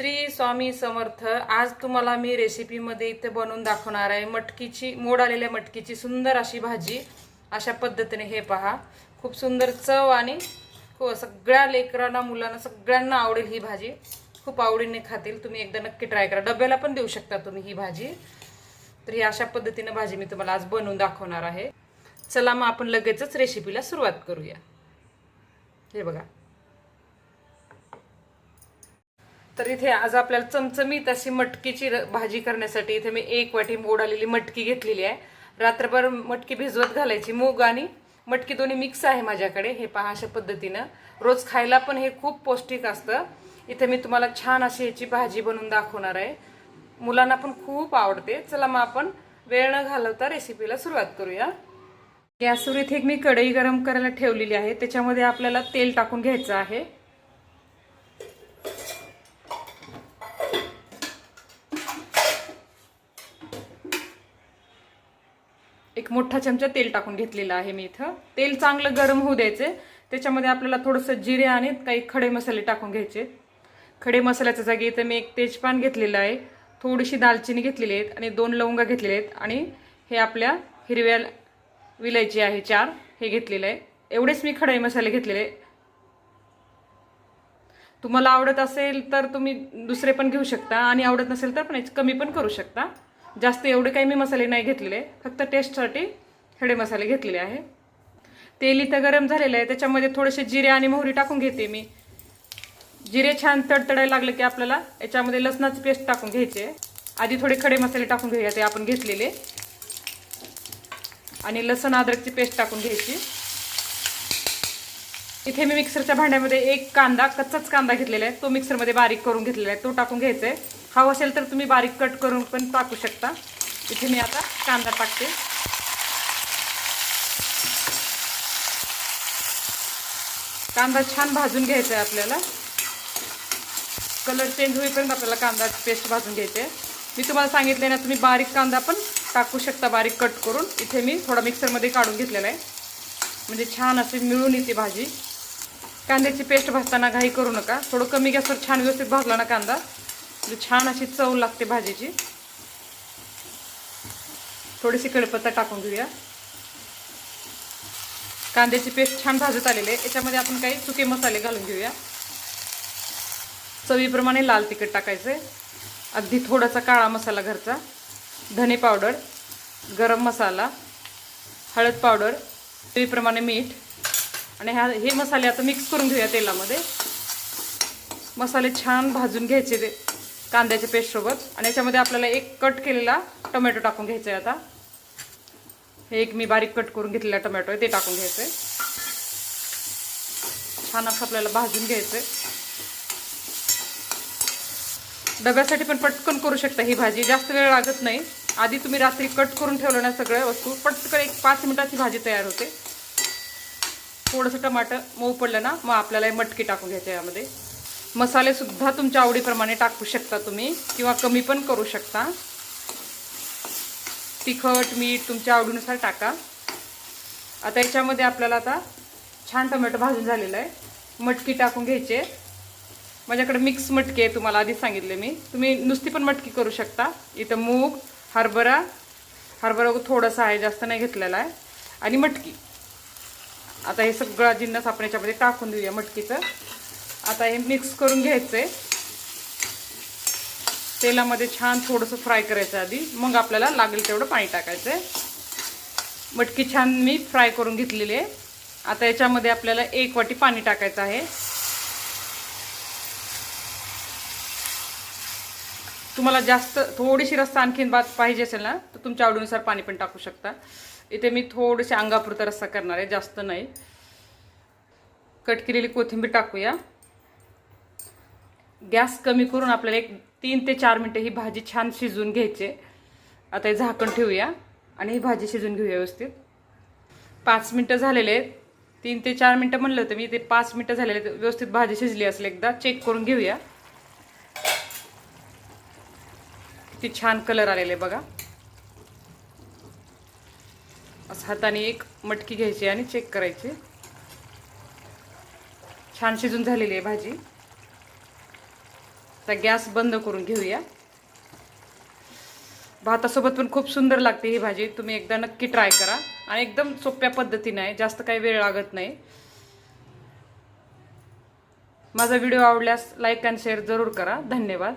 श्री स्वामी समर्थ आज तुम्हाला मी रेसिपीमध्ये इथे बनवून दाखवणार आहे मटकीची मोड आलेल्या मटकीची सुंदर अशी भाजी. अशा पद्धतीने हे पहा. खूप सुंदर चव आणि हो सगळ्या लेकरांना मुलांना सगळ्यांना आवडेल ही भाजी. खूप आवडीने खातील. तुम्ही एकदा नक्की ट्राय करा. डब्याला पण देऊ शकता तुम्ही ही भाजी. तर ही अशा पद्धतीने भाजी मी तुम्हाला आज बनवून दाखवणार आहे. चला मग आपण लगेचच रेसिपीला सुरुवात करूया. हे बघा. तर इथे आज आपल्याला चमचमीत अशी मटकीची र- भाजी करण्यासाठी इथे मी एक वाटी मोड आलेली मटकी घेतलेली आहे. रात्रभर मटकी भिजवत घालायची मूग आणि मटकी दोन्ही मिक्स आहे माझ्याकडे. हे पहा अशा पद्धतीनं. रोज खायला पण हे खूप पौष्टिक असतं. इथे मी तुम्हाला छान अशी ह्याची भाजी बनवून दाखवणार आहे. मुलांना पण खूप आवडते. चला मग आपण वेळ न घालवता रेसिपीला सुरुवात करूया. गॅसवर इथे एक मी कढई गरम करायला ठेवलेली आहे. त्याच्यामध्ये आपल्याला तेल टाकून घ्यायचं आहे. एक मोठा चमचा तेल टाकून घेतलेला आहे मी इथं. तेल चांगलं गरम होऊ द्यायचे. त्याच्यामध्ये आपल्याला थोडंसं जिरे आणि काही खडे मसाले टाकून घ्यायचे. खडे मसाल्याच्या जागी इथं मी एक तेजपान घेतलेलं आहे. थोडीशी दालचिनी घेतलेली आहेत आणि दोन लवंगा घेतलेले आहेत. आणि हे आपल्या हिरव्या विलायची आहे चार. हे घेतलेलं आहे. एवढेच मी खडे मसाले घेतलेले. तुम्हाला आवडत असेल तर तुम्ही दुसरे पण घेऊ शकता आणि आवडत नसेल तर पण कमी पण करू शकता. जास्त एवढे काही मी मसाले नाही घेतलेले. फक्त टेस्टसाठी खडे मसाले घेतलेले आहे. तेल इथं गरम झालेलं आहे. त्याच्यामध्ये थोडेसे जिरे आणि मोहरी टाकून घेते मी. जिरे छान तडतडायला लागले की आपल्याला याच्यामध्ये लसणाची पेस्ट टाकून घ्यायची. आहे आधी थोडे खडे मसाले टाकून घेऊया ते आपण घेतलेले. आणि लसण अद्रकची पेस्ट टाकून घ्यायची. इथे मी मिक्सरच्या भांड्यामध्ये एक कांदा कच्चाच कांदा घेतलेला आहे. तो मिक्सरमध्ये बारीक करून घेतलेला आहे. तो टाकून घ्यायचा आहे. हवा असेल तर तुम्ही बारीक कट करून पण टाकू शकता. इथे मी आता कांदा टाकते. कांदा छान भाजून घ्यायचा आहे आपल्याला. कलर चेंज होईपर्यंत आपल्याला कांदा पेस्ट भाजून घ्यायचे. मी तुम्हाला सांगितले ना तुम्ही बारीक कांदा पण टाकू शकता बारीक कट करून. इथे मी थोडा मिक्सरमध्ये काढून घेतलेला आहे. म्हणजे छान अशी मिळून येते भाजी. कांद्याची पेस्ट भाजताना घाई करू नका. थोडं कमी गॅसवर छान व्यवस्थित भाजला ना कांदा म्हणजे छान अशी चव लागते भाजीची. थोडीशी कडपत्ता टाकून घेऊया. कांद्याची पेस्ट छान भाजत आलेली आहे. याच्यामध्ये आपण काही सुके मसाले घालून घेऊया. चवीप्रमाणे लाल तिखट टाकायचं अगदी थोडासा काळा मसाला घरचा. धने पावडर गरम मसाला हळद पावडर चवीप्रमाणे मीठ. आणि ह्या हे मसाले आता मिक्स करून घेऊया तेलामध्ये. मसाले छान भाजून घ्यायचे ते. कांद्याच्या पेस्टसोबत. आणि याच्यामध्ये आपल्याला एक कट केलेला टोमॅटो टाकून घ्यायचा आहे आता. हे एक मी बारीक कट करून घेतलेला टोमॅटो आहे ते टाकून घ्यायचं आहे छान असं आपल्याला भाजून घ्यायचं आहे डब्यासाठी पण पटकन करू शकता ही भाजी जास्त वेळ लागत नाही. आधी तुम्ही रात्री कट करून ठेवलं ना सगळ्या वस्तू पटकन एक पाच मिनिटाची भाजी तयार होते. थोडंसं टमाटर मऊ पडलं ना मग आपल्याला मटकी टाकून घ्यायचं यामध्ये. मसालेसुद्धा तुमच्या आवडीप्रमाणे टाकू शकता तुम्ही किंवा कमी पण करू शकता. तिखट मीठ तुमच्या आवडीनुसार टाका. आता याच्यामध्ये आपल्याला आता छान टोमॅटो भाजून झालेला आहे. मटकी टाकून घ्यायचे. माझ्याकडे मिक्स मटकी आहे तुम्हाला आधी सांगितले मी. तुम्ही नुसती पण मटकी करू शकता. इथं मूग हरभरा हरभरा थोडासा आहे जास्त नाही घेतलेला आहे. आणि मटकी. आता हे सगळं जिन्नस आपण याच्यामध्ये टाकून देऊया मटकीचं. आता हे मिक्स करून घ्यायचं आहे तेलामध्ये छान थोडंसं फ्राय करायचं आधी. मग आपल्याला लागेल तेवढं पाणी टाकायचं आहे मटकी छान मी फ्राय करून घेतलेली आहे. आता याच्यामध्ये आपल्याला एक वाटी पाणी टाकायचं आहे. तुम्हाला जास्त थोडीशी रस्सा आणखीन बात पाहिजे असेल ना तर तुमच्या आवडीनुसार पाणी पण टाकू शकता. इथे मी थोडीशी अंगापुरता रस्सा करणार आहे जास्त नाही. कट केलेली कोथिंबीर टाकूया. गॅस कमी करून आपल्याला एक तीन ते चार मिनटं ही भाजी छान शिजवून घ्यायचे. आता हे झाकण ठेवूया आणि ही भाजी शिजून घेऊया व्यवस्थित. पाच मिनटं झालेले आहेत. तीन ते चार मिनटं म्हणलं होतं मी ते पाच मिनटं झालेले व्यवस्थित भाजी शिजली असेल एकदा चेक करून घेऊया. किती छान कलर आलेले बघा. असं हाताने एक मटकी घ्यायची आणि चेक करायची. छान शिजून झालेली आहे भाजी. आता गॅस बंद करून घेऊया. भातासोबत पण खूप सुंदर लागते ही भाजी. तुम्ही एकदा नक्की ट्राय करा. आणि एकदम सोप्या पद्धतीने आहे. जास्त काही वेळ लागत नाही. माझा व्हिडिओ आवडल्यास लाईक आणि शेअर जरूर करा. धन्यवाद.